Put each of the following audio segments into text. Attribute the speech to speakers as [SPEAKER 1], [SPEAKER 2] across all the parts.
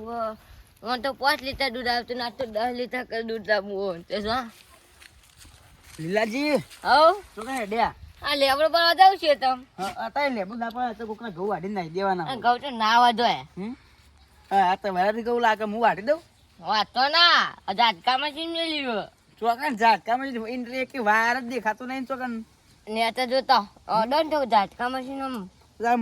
[SPEAKER 1] હવે હું તો પાંચ લીટર દૂધ આવતું ના તો દસ લીટર કર દૂધ આપવું તે શું
[SPEAKER 2] લીલાજી
[SPEAKER 1] હવ
[SPEAKER 2] શું કહે ડ્યા.
[SPEAKER 1] આ લેબડો પર જાવ છે તમ.
[SPEAKER 2] અત્યારે લેબુ ના પડે તો કોકના ઘઉં વાઢી નાખી દેવાના
[SPEAKER 1] ઘઉં તો ના વધો
[SPEAKER 2] હમ? હા આ તમારાથી ઘઉં લાગે હું વાઢી દઉં?
[SPEAKER 1] વાતો ના. ઝાટકામાં લઈ લીધો.
[SPEAKER 2] ચોકન ઝાટકામાં જ ઇન્દ્રિય એક વાર જ દેખાતું નહીં ચોકન.
[SPEAKER 1] ને તો જોતો તો ઝાટકા મશીન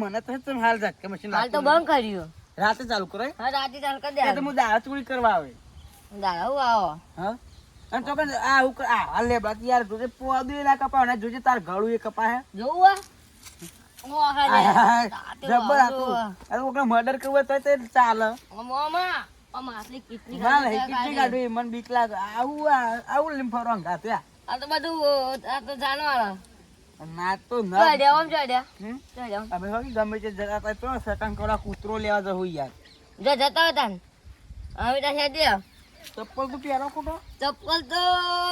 [SPEAKER 2] મને તો હાલ ઝાટકા મશીન
[SPEAKER 1] હાલ તો બંધ કર્યું.
[SPEAKER 2] રાતે ચાલુ કરો
[SPEAKER 1] હા રાતે ચાલુ કરી
[SPEAKER 2] દે તો હું દાળ ચોળી કરવા આવે.
[SPEAKER 1] દાડા આવો?
[SPEAKER 2] હા? અને ચોકન આ હું આ હાલે લે બાકી યાર જોજે પોદું ના કપા ને જોજે તાર ગળું એ કપા હે?
[SPEAKER 1] જોવું
[SPEAKER 2] જબર અરે મર્ડર કરવું તો તે ચાલે.
[SPEAKER 1] મામા આમ આટલી કેટલી
[SPEAKER 2] મને બીક લાગે. આવું લીમ ફરવા ઘા
[SPEAKER 1] આ તો બધું આ તો જાનવર.
[SPEAKER 2] ના તો ના. હમ? ગમે તે કૂતરો લેવા યાર.
[SPEAKER 1] જો જતા હતા હવે તો છે દે
[SPEAKER 2] ચપ્પલ તો પહેરો ખોટો?
[SPEAKER 1] ચપ્પલ તો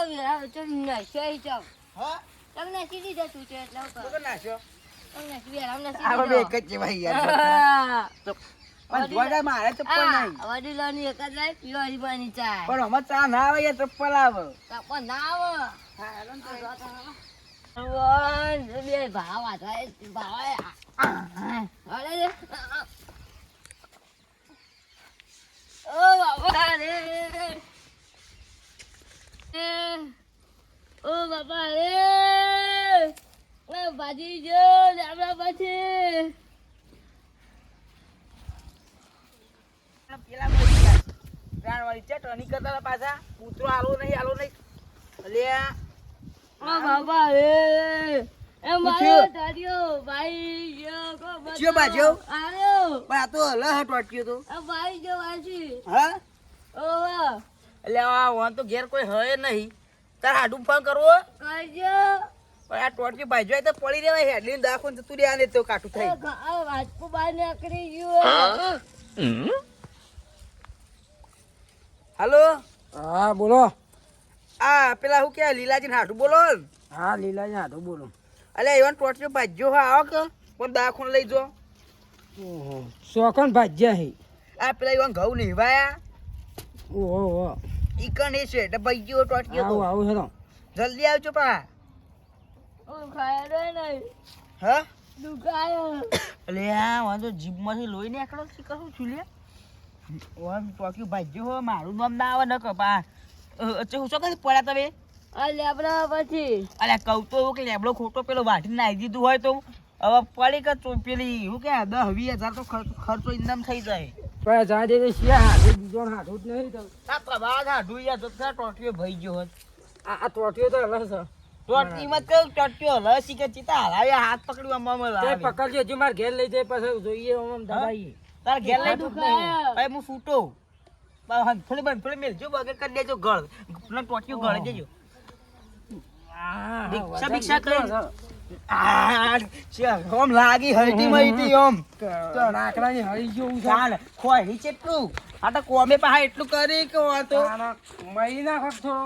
[SPEAKER 1] વેરા વચ્ચે નશ્યો છે
[SPEAKER 2] હા?
[SPEAKER 1] તમને સીધી જતું છે એટલે હું
[SPEAKER 2] તો
[SPEAKER 1] કહું. તમને વેરા અમને
[SPEAKER 2] આ બે એક જ છે ભાઈ યાર પણ જોવા મારે ચપ્પલ નહીં.
[SPEAKER 1] વડીલોની એક જ લાઈફ પીવાની પાણી ચા
[SPEAKER 2] પણ અમે ચા ના આવે યાર ચપ્પલ આવે.
[SPEAKER 1] ચપ્પલ ના આવે.
[SPEAKER 2] હા હેલો તો.
[SPEAKER 1] બે ભાવ ભાવ ઓ બાપા રે ભાજી જો પછી
[SPEAKER 2] પેલા ટર્નિંગ કરતા પાછા કૂતરો આલો નહીં આલો નહીં અલ્યા
[SPEAKER 1] ઓ રે એ મારો
[SPEAKER 2] પૂછ્યું?
[SPEAKER 1] ભાઈ ગયો કો? આર્યો
[SPEAKER 2] પણ આ તો તો.
[SPEAKER 1] આ ભાઈ જો વાંચી
[SPEAKER 2] હા?
[SPEAKER 1] ઓવા
[SPEAKER 2] એટલે આ વાં તો ઘેર કોઈ હય નહીં. તાર હાડું ફોન કરવો?
[SPEAKER 1] કરજો.
[SPEAKER 2] પણ આ ટોટકી ભાઈ જોઈ તો પડી રહેવાય હેડલીને દાખવો ને જતું રહ્યા ને તો કાટું થઈ
[SPEAKER 1] આ વાંચકું બહાર નીકળી ગયો
[SPEAKER 2] હાલો?
[SPEAKER 3] હા બોલો.
[SPEAKER 2] આ પેલા શું કે લીલાજી હાથું બોલો ને.
[SPEAKER 3] હા લીલાજી હાથું બોલો.
[SPEAKER 2] અલે એવન ટોટલી ભાજ્યો હા આવો કે? પણ દાખવો લઈ જો.
[SPEAKER 3] ઓહો શોખન ભાજ્યા હે.
[SPEAKER 2] આ પેલા એવન ઘઉં નિભાયા
[SPEAKER 3] ઓહો ઓહો
[SPEAKER 2] ઈકણ એ છે એટલે ભાજ્યો ટોટલી
[SPEAKER 3] આવો આવો આવું
[SPEAKER 2] જલ્દી આવજો પા.
[SPEAKER 1] ઓ ખાય રે નહીં
[SPEAKER 2] હા?
[SPEAKER 1] દુખાયો
[SPEAKER 2] અલે આ વાંધો જીભમાંથી લોહી નીકળો છે કશું છું લે ઓમ ટોકી ભાજ્યો હો મારું નામ ના આવે ન કપા હું શું કરી પડ્યા તમે?
[SPEAKER 1] આ લેબડા પછી.
[SPEAKER 2] અલ્યા કહું તો કે લેબડો ખોટો પેલો વાટીને નાખી દીધું હોય તો હવે પડી કે પેલી શું કે દસ વીસ હજાર તો ખર્ચ- ઇન્દમ થઈ જાય.
[SPEAKER 3] પણ જા દે શિયા હાથે બીજો હાથું જ નહીં તો
[SPEAKER 2] આ પ્રભાત હાડું યાર તો ત્યાં ટોટીઓ ભઈ ગયો હોત.
[SPEAKER 3] આ ટોટીઓ તો હલે છે.
[SPEAKER 2] ટોટી મત કહું ટોટીઓ લસી કે ચિતા હલાવ્યા હાથ પકડ્યું આમ આમ
[SPEAKER 3] પકડજો હજી મારે ઘેર લઈ જાય પછી જોઈએ આમ દબાઈએ.
[SPEAKER 2] તાર ઘેર લઈ દઉં. ભાઈ હું ફૂટો થોડી બંધ થોડી મેલજો બગર કરી દેજો ગળ. પેલા ટોટીઓ ગળ દેજો. ભિક્ષા ભિક્ષા કરી. ઓમ લાગી હલટી મહીટી ઓમ.
[SPEAKER 3] તો લાકડાની જેવું
[SPEAKER 2] ચાલ ખોઈ કેટલું આ તો કોમે પાહા એટલું કરી કે તો.
[SPEAKER 3] મહી નાખો થોડો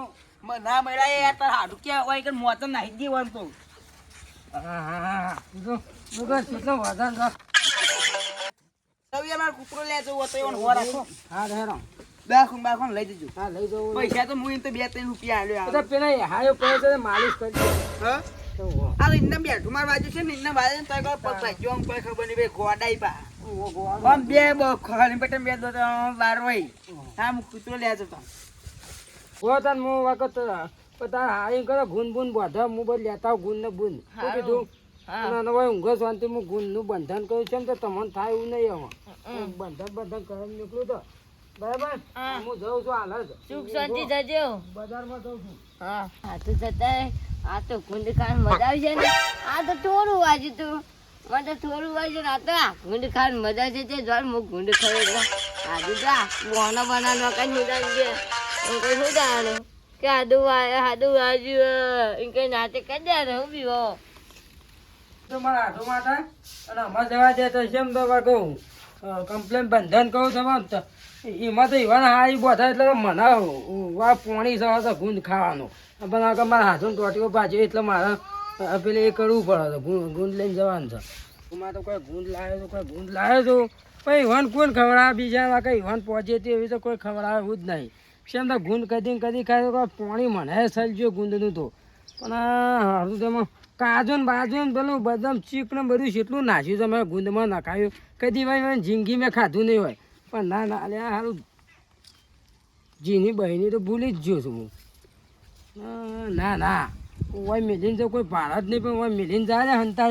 [SPEAKER 2] ના મળ્યા યાર તાર હાડું કે હોય કે મોત નાહી દેવાનું તો.
[SPEAKER 3] હા હા હા બીજું બીજું કેટલું વજન છે
[SPEAKER 2] હવે અમાર કૂતરો લે જવો તો એવો હો
[SPEAKER 3] હા હેરો.
[SPEAKER 2] બાખું બાખું લઈ જજો.
[SPEAKER 3] હા લઈ જવું.
[SPEAKER 2] પૈસા તો હું તો બે ત્રણ રૂપિયા
[SPEAKER 3] એ તો પેલા હાયો છે માલિશ કરી દે.
[SPEAKER 2] હા
[SPEAKER 3] હો.
[SPEAKER 2] આ ઇન્ના બેઠું માર બાજુ છે ને ઇન્ના બાજુ તો કોઈ પકડાઈ જો આમ કોઈ ખબર નહીં ભાઈ ગોડાઈ પા. આમ બે ખાલી પેટે બે દો બાર હોય. હા હું કૂતરો લે જતો
[SPEAKER 3] ઓ તન મુ વખત તાર હારી કરો ગુન ગુન બોધા હું બધ લેતા ગુન ને બુન. કીધું
[SPEAKER 1] હા.
[SPEAKER 3] અને ઊંઘો શાંતિ હું ગુનનું બંધન કર્યું છે ને તો તમને થાય એવું નહીં હવે બંધન બંધન કરીને નીકળ્યું તો. બરાબર?
[SPEAKER 1] હું.
[SPEAKER 3] જઉં છું હાલ જ
[SPEAKER 1] સુખ શાંતિ જજો.
[SPEAKER 3] બજારમાં જઉં છું.
[SPEAKER 1] હા. આ તો જતા આ તો મજા આવી છે ને. આ તો થોડું વાજ્યું તું. મને તો થોડું વાંચ્યું ને આ તો આ ગુંડ ખાન મજા છે તે જોર હું ગુંડ ખાઈ એટલે આજુ જા બોનો બનાવવા કઈ સુધારી છે હું કઈ સુધારો કે આદુ આદુ વાજ્યું એમ કઈ નાતે કરી દે ને હું બી હો
[SPEAKER 3] તો મારા હાથો માટે અને અમારે જવા દે તો કેમ તો કહું? કમ્પ્લેન બંધન કહું તમારું એમાં તો એવા હારી બધા એટલે મને વા પોણી સવા તો ગુંદ ખાવાનું. પણ આ મારા હાથો ટોટીઓ પાછો એટલે મારે પેલે એ કરવું પડે છે ગુંદ લઈને જવાનું છે. એમાં તો કોઈ ગુંદ લાવ્યો તો કોઈ ગુંદ લાવ્યો તો, પણ ઈવન કોણ ખવડાવે બીજા કંઈ ઇવન પહોંચે તે એવી તો કોઈ ખવડાવે એવું જ નહીં. શેમ તો ગુંદ કદી કદી ખાય તો પોણી મને સલજો ગુંદનું તો. પણ આ હારું તેમાં કાજુ ને બાજુ ને પેલું બદામ ચીક ને બધું કેટલું નાખ્યું તમે ગુંદમાં નખાયું. કદી ભાઈ જિંદગી મેં ખાધું નહીં હોય. પણ ના ના, અલ્યા સારું જીની બહેની તો ભૂલી જ ગયો છું હું. ના ના ઓય મિલીને તો કોઈ ભાડા જ નહીં, પણ ઓય મિલીને જાય ને હંતા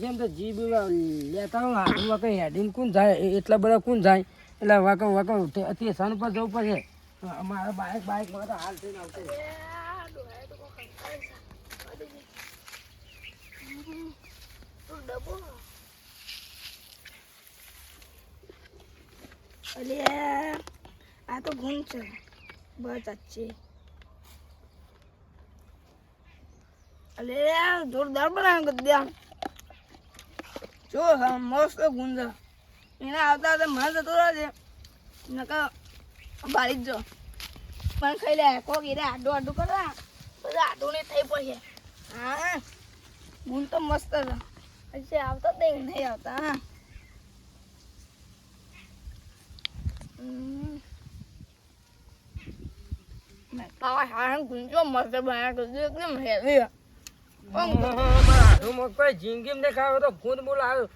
[SPEAKER 3] કેમ તો જી બી લેતા હોય હાથું વાકે હેડીને કોણ જાય? એટલા બધા કોણ જાય? એટલે વાકે વાકે સ્ટેશન પર જવું પડે. મારા બાઇક બાઇકમાં હાલ થઈને આવતો રહે.
[SPEAKER 4] અલે, આ તો ગુમ છે. બસ અચ્છી અલે, જોરદાર બનાવ્યો ગદ્યા જો, હા, મસ્ત છે. એના આવતા આવતા મને જતો છે. નકા બાળી જ જો. પણ ખાઈ લે, કોક એને આડું આડું કરે બધા આડું નહીં થઈ પડશે. હા ગુણ તો મસ્ત છે. હજી આવતા નહીં નહીં આવતા, હા. હમ. આ હાણ ગુંજો મસ્ત બનાવ્યો તો એકદમ હેવી
[SPEAKER 3] મારા હાથુંમાં કોઈ જિંદગીમાં નહીં ખાવ તો ગુંદ બોલ આવ્યો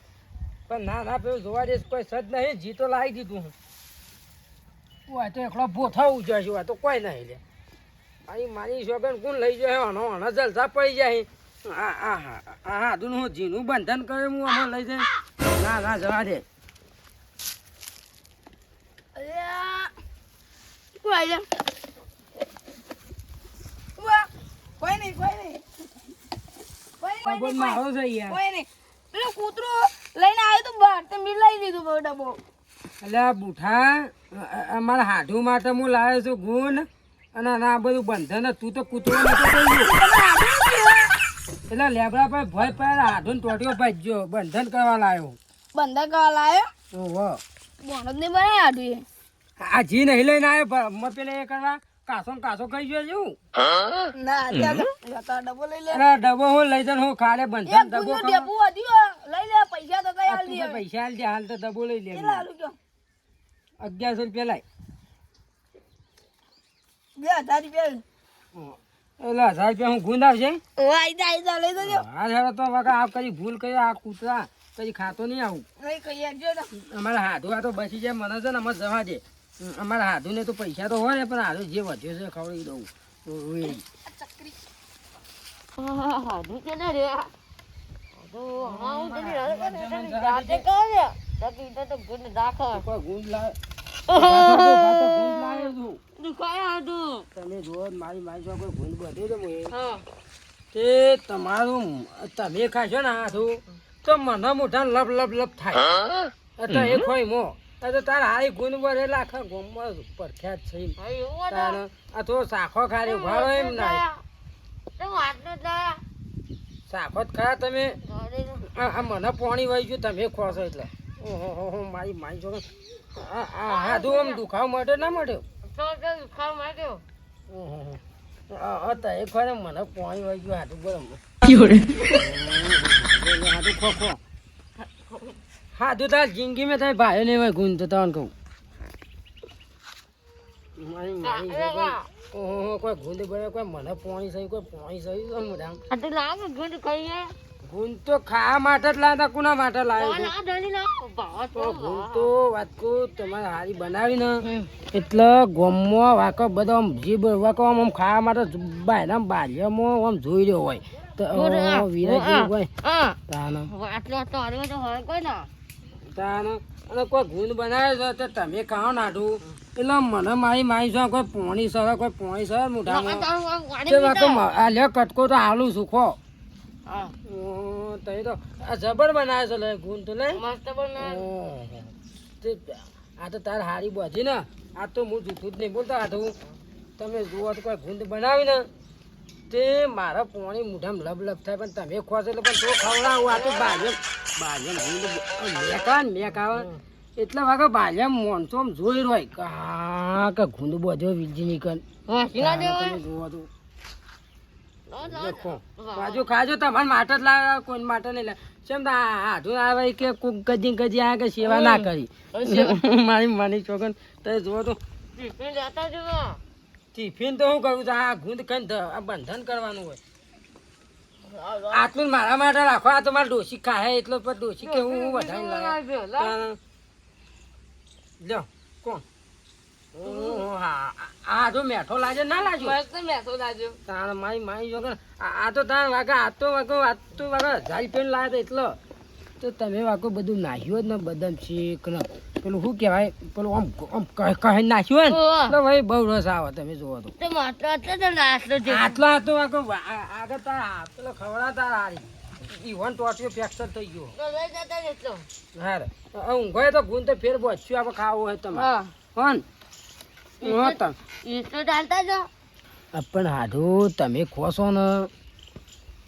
[SPEAKER 3] પણ ના ના પેલું જોવા દઈશ કોઈ સજ નહીં જીતો લાવી દીધું હું હું આ તો એકલો ભોથા ઉજ્યા આ તો કોઈ નહીં લે અહીં મારી શોગન કોણ લઈ જાય હનો હનો જલસા પડી જાય આ હા આ હું જીનું બંધન કરે હું અમે લઈ જાય ના ના જવા દે
[SPEAKER 4] અલ્યા કોઈ નહીં કોઈ નહીં. કોઈ નહીં, કોઈ નહીં પેલો કૂતરો લઈને આવ્યો તો બહાર તે મેં લઈ લીધું બહુ ડબ્બો.
[SPEAKER 3] એટલે આ બુઠા અમારા હાથું માટે હું લાવ્યો છું ગુણ અને આ બધું બંધન જ. તું તો કૂતરો એટલે લેબડા પર ભય પર હાડું ટોટીઓ ભાજ્યો બંધન કરવા લાવ્યો
[SPEAKER 4] બંધન કરવા લાવ્યો
[SPEAKER 3] ઓહો.
[SPEAKER 4] બોનસ નહીં બનાવ્યા આટલું
[SPEAKER 3] આ જી નહીં લઈને આવ્યો મ પેલે એ કરવા કાસો કાસો ખાઈ ગયો છું.
[SPEAKER 4] ના ડબો લઈ લે.
[SPEAKER 3] અરે ડબો હું લઈ જન હું ખાલે બંધન ડબો
[SPEAKER 4] ગુંજનું
[SPEAKER 3] ખાવા.
[SPEAKER 4] લઈ લે પૈસા તો કઈ હાલ દે
[SPEAKER 3] પૈસા હાલ દે હાલ તો ડબો લઈ લે. અગિયારસો રૂપિયા લાય.
[SPEAKER 4] બે હજાર રૂપિયા
[SPEAKER 3] એલા હજાર રૂપિયા હું ગુંદ આવશે? હા હેડો તો વખત આ કઈ ભૂલ કરી આ કૂતરા કઈ ખાતો નહીં આવું. અમારા હાથું હાથો તો બચી જાય મને છે ને અમે જવા દે. અમારા હાથું ને તો પૈસા તો હોય ને પણ હાથું જે વધ્યો છે ખવડાવી દઉં. તમે જો મારી મારી જો કોઈ ગુંદ બધું તો તે તમારું તમે ખાશો ને હાથું તો મને મોઢા લપ લપ લપ થાય. એટલે એ ખોઈ મો. તો તાર હારી ગુંદ ભરે આખા ગોમમાં પ્રખ્યાત છે
[SPEAKER 1] હતું.
[SPEAKER 3] તાર આ તો સાખો ખારી ઉભાડો એમ ના. સાખો જ ખરા તમે. આ મને પોણી વહી ગયું તમે ખોશો એટલે. ઓહો હો મારી મારી જો આ આ આમ દુખાવ માટે ના મળ્યો?
[SPEAKER 1] દુખાવા માંડ્યો.
[SPEAKER 3] ઓહો હો. આ આ તો એક વાર મને પોણી વહી ગયું હાથું બરાબર ખો ખો હાથું તાર જિંદગી મેં તારી ભાઈ નહીં હોય ગુણ તો તને કહું. મારી મારી ઓહો કોઈ ગુંદ બને કોઈ મને પાણી સહી કોઈ પાણી સહી તો મોઢામાં.
[SPEAKER 1] આ તો લાવો ગુંદ ખાઈએ.
[SPEAKER 3] ગુંદ તો ખાવા માટે જ લાવતા કોના માટે લાવ્યો
[SPEAKER 1] તો?
[SPEAKER 3] તો ગુંદ તો તમારે હારી
[SPEAKER 1] બનાવીને.
[SPEAKER 3] એટલે ગોમમાં વાકો બધો આમ જીભ વાકો આમ આમ ખાવા માટે બાલ્યમાં આમ જોઈ રહ્યો હોય. તો
[SPEAKER 1] આ,
[SPEAKER 3] હોય. તાનો
[SPEAKER 1] આટલો તો હરવો તો હોય કોઈ ના.
[SPEAKER 3] તાનો અને કોઈ ગુણ બનાવે છે તો તમે ખાઓ નાઠું એટલે મને મારી મારી છો કોઈ પોણી સર કોઈ પોણી સર મોઢામાં. આ લ્યો કટકો તો હાલું સુખો. તઈ તો આ જબર બનાવે છે લે ગુણ તો લે.
[SPEAKER 1] મસ્ત બનાવ્યું.
[SPEAKER 3] આ તો તાર હારી બોજી ને. આ તો હું જૂઠું જ નહીં બોલતા આ તમે જુઓ તો કોઈ ગુંદ બનાવી ને તે મારા પોણી મોઢામાં લબ લબ થાય પણ તમે ખોશો એટલે પણ તો ખવડાવું આ તો બાજમ બાજમ મેકા મેકા એટલા વાગે બાજમ મોનસો આમ જોઈ રહ્યો કા કે ગુંદ બધો વીજી નીકળ. તમે જુઓ તો. બાજુ ખાજો તમારે માટે જ લાવ્યા કોઈ માટે નહીં લાવ્યા. ચમ હાથું આવે કે કોક ગજી ગજી આ કે સેવા ના કરી. મારી માની છોકન તો જુઓ તો.
[SPEAKER 1] લેતા જજો
[SPEAKER 3] ટિફિન તો હું કરું છું? આ ગુંદ ખાઈને આ બંધન કરવાનું હોય. આટલું મારા માટે રાખો. આ તો મારે ડોસી ખાય એટલો પણ ડોસી કે હું વધારે લાવ્યા લ્યો કોણ? આ જો મેઠો લાગે ના લાગ્યો?
[SPEAKER 1] મેઠો લાગ્યો. લાજો
[SPEAKER 3] તાણ મારી મારી જો આ તો તાર વાગા આ તો વાગો આ તો વાગા હજાર રૂપિયા લાવ્યા એટલો. તો તમે વાકો બધું નાખ્યું જ ને બદામ શેક ને પેલું શું કહેવાય? પેલું આમ આમ કહે કહે નાખ્યું હોય. ને એટલે ભાઈ બહુ રસ આવે તમે જુઓ તો.
[SPEAKER 1] આટલો હતો તો
[SPEAKER 3] આ- આગળ તારા પેલો ખવડા તારા હારી. ઈવન ટોટીઓ ફ્રેક્ચર થઈ ગયો.
[SPEAKER 1] તો.
[SPEAKER 3] હારે ઊંઘોય તો ગુણ તો ફેર બચ્યું આપણે ખાવું હોય
[SPEAKER 1] તમે
[SPEAKER 3] કોણ હું
[SPEAKER 1] હતા તો.
[SPEAKER 3] પણ સાધુ તમે ખોશો ને.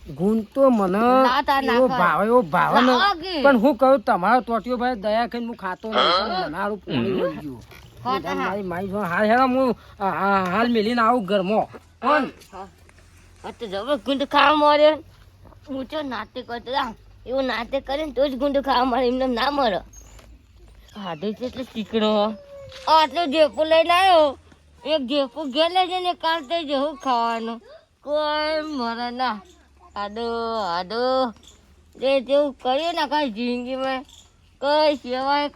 [SPEAKER 3] ગુણ તો મને
[SPEAKER 1] ના તાર ના
[SPEAKER 3] એવો ભાવ એવો ભાવ ને પણ હું કહું તમારો તોટિયો ભાઈ દયા કરીને હું ખાતો નહીં પણ પાણી લઈ ગયું.
[SPEAKER 1] તો હા.
[SPEAKER 3] મારી મારી હાલ હેરા હું આ- આ હાલ મેલીને આવું ઘરમાં. કોણ
[SPEAKER 1] તો જબર ગુંડ ખાવા મળે. હું તો નાટક કરતો એવું નાટક કરે ને તો જ ગુંડ ખાવા મળે એમને ના મળે. ખાધું છે એટલે આટલો જેપો લઈને આવ્યો. એક જેપો ઘેર લઈ જઈને કાઢતે જવું ખાવાનું. કોઈ મરે ના. આડો આડો. જે જેવું કર્યું ને કઈ જિંદગીમાં? કઈ સેવાય